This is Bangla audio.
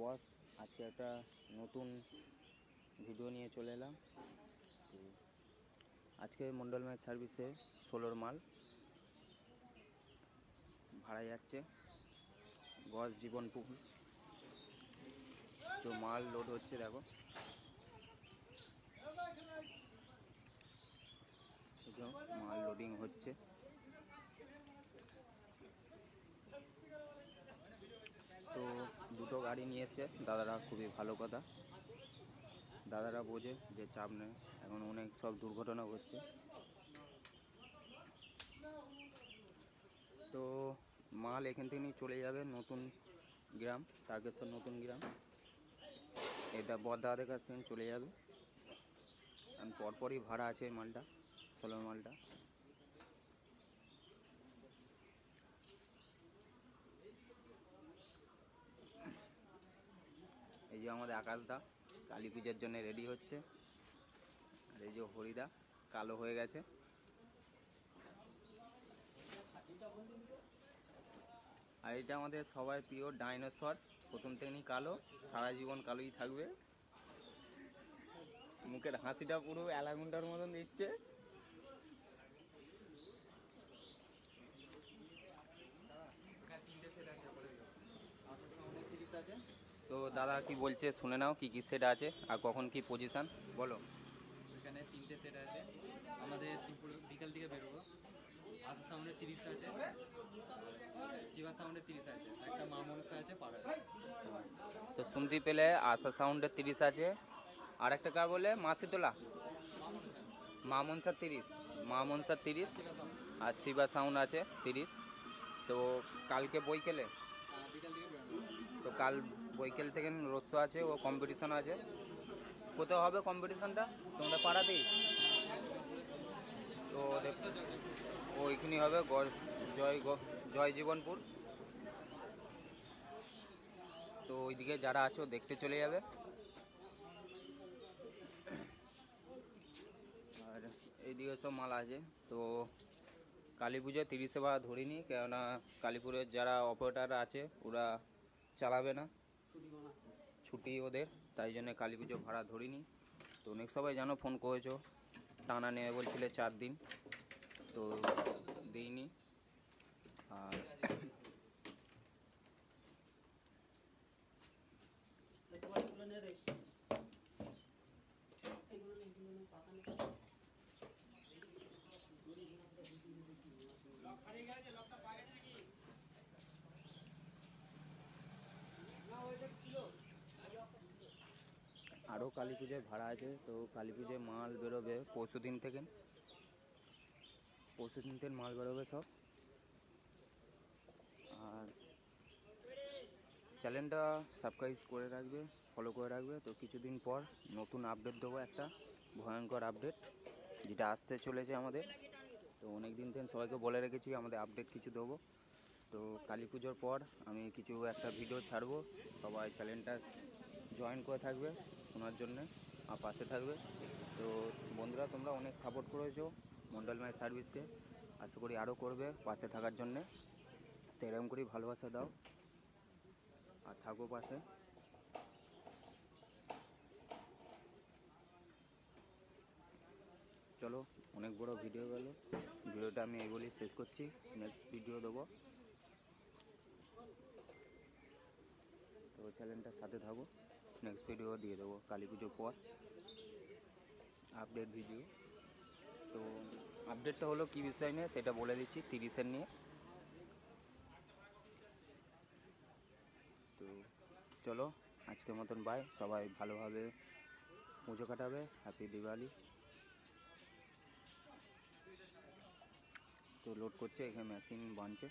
বস, আজকে একটা নতুন ভিডিও নিয়ে চলে এলাম। আজকে মন্ডল ম্যাচ সার্ভিসে ষোলোর মাল। ভাড়া যাচ্ছে। বস জীবনপুর তো মাল লোড হচ্ছে, দেখো। মাল লোডিং হচ্ছে তো দুটো গাড়ি নিয়ে দাদারা খুবই ভালো কথা। দাদারা বোঝে যে চাপ নেই। এখন অনেক সব দুর্ঘটনা ঘটছে। তো মাল এখান থেকে নিয়ে চলে যাবে নতুন গ্রাম, তারকেশ্বর নতুন গ্রাম। এটা বদাদের কাছ থেকে চলে যাবে। পরপরই ভাড়া আছে মালটা, সোলার মালটা। যে আমাদের আকাশদা। কালী পুজোর জন্য রেডি হচ্ছে। আর এই যে হরিদা, কালো হয়ে গেছে। আর এটা আমাদের সবাই প্রিয় ডাইনোসর প্রথম থেকে কালো, সারা জীবন কালোই থাকবে। মুখের হাসিটা পুরো অ্যালাগুন্ডার মতন দিচ্ছে। তো দাদা কি বলছে? শুনে নাও কি কি সেট আছে আর কখন কি পজিশন বলো। এখানে তিনটে সেট আছে। আমাদের দুপুর বিকাল দিকে বেরোবো। আশা সাউন্ডের তিরিশ আছে। শিবা সাউন্ডের তিরিশ আছে। একটা মা মনসা আছে তো শুনতে পেলে আশা সাউন্ডের তিরিশ আছে। আর একটা কার বলে? মাসিতলা। মা মনসা তিরিশ। মা মনসার তিরিশ। আর শিবা সাউন্ড আছে তিরিশ। তো কালকে দিকে বেরোবো। তো কাল বৈকেল থেকে রোস্য আছে, ও কম্পিটিশন আছে। কোথাও হবে কম্পিটিশনটা তোমাদের পাড়াতেই তো ওইখানেই হবে জয় জয় জীবনপুর। তো ওইদিকে যারা আছো, দেখতে চলে যাবে। আর এইদিকে সব মাল আছে। তো কালী পুজো তিরিশে বার ধরিনি, কেননা কালীপুরের যারা অপারেটার আছে, ওরা চালাবে না। ছুটি ওদের, তাই জন্য কালী পুজো ভাড়া ধরিনি। তো অনেক সবাই জানো ফোন করেছ, টানা নেবে বলছিলে চার দিন। তো দিইনি। আর আরও কালী পুজোর ভাড়া আছে, তো কালী পুজোয় মাল বেরোবে পরশু দিন থেকে। পরশু দিন থেকে মাল বেরোবে সব। আর চ্যানেলটা সাবস্ক্রাইব করে রাখবে ফলো করে রাখবে, তো কিছুদিন পর নতুন আপডেট দেবো একটা ভয়ঙ্কর আপডেট যেটা আসতে চলেছে আমাদের। তো অনেক দিন থেকে সবাইকে বলে রেখেছি, আমাদের আপডেট কিছু দেবো। তো কালী পুজোর পর আমি কিছু একটা ভিডিও ছাড়বো, সবাই চ্যানেলটা জয়েন করে থাকবে শোনার জন্যে, আর পাশে থাকবে। তো বন্ধুরা, তোমরা অনেক সাপোর্ট করেছ মন্ডল মাই সার্ভিসকে আশা করি আরও করবে পাশে থাকার জন্যে। তো এরকম করেই ভালোবাসা দাও। আর থাকো পাশে। চলো, অনেক বড় ভিডিও গেল। ভিডিওটা আমি এই শেষ করছি। নেক্সট ভিডিও দেবো। তো চ্যানেলটার সাথে থাকো। নেক্সট ভিডিও দিয়ে দেবো, কালী পুজোর পর। আপডেট ভিডিও তো আপডেটটা হলো কী বিষয় নিয়ে, সেটা বলে দিচ্ছি তিরিশের নিয়ে। তো চলো, আজকের মতন বাই সবাই ভালোভাবে পুজো কাটাবে। হ্যাপি দিওয়ালি তো লোড করছে, এখানে মেশিন বানছে।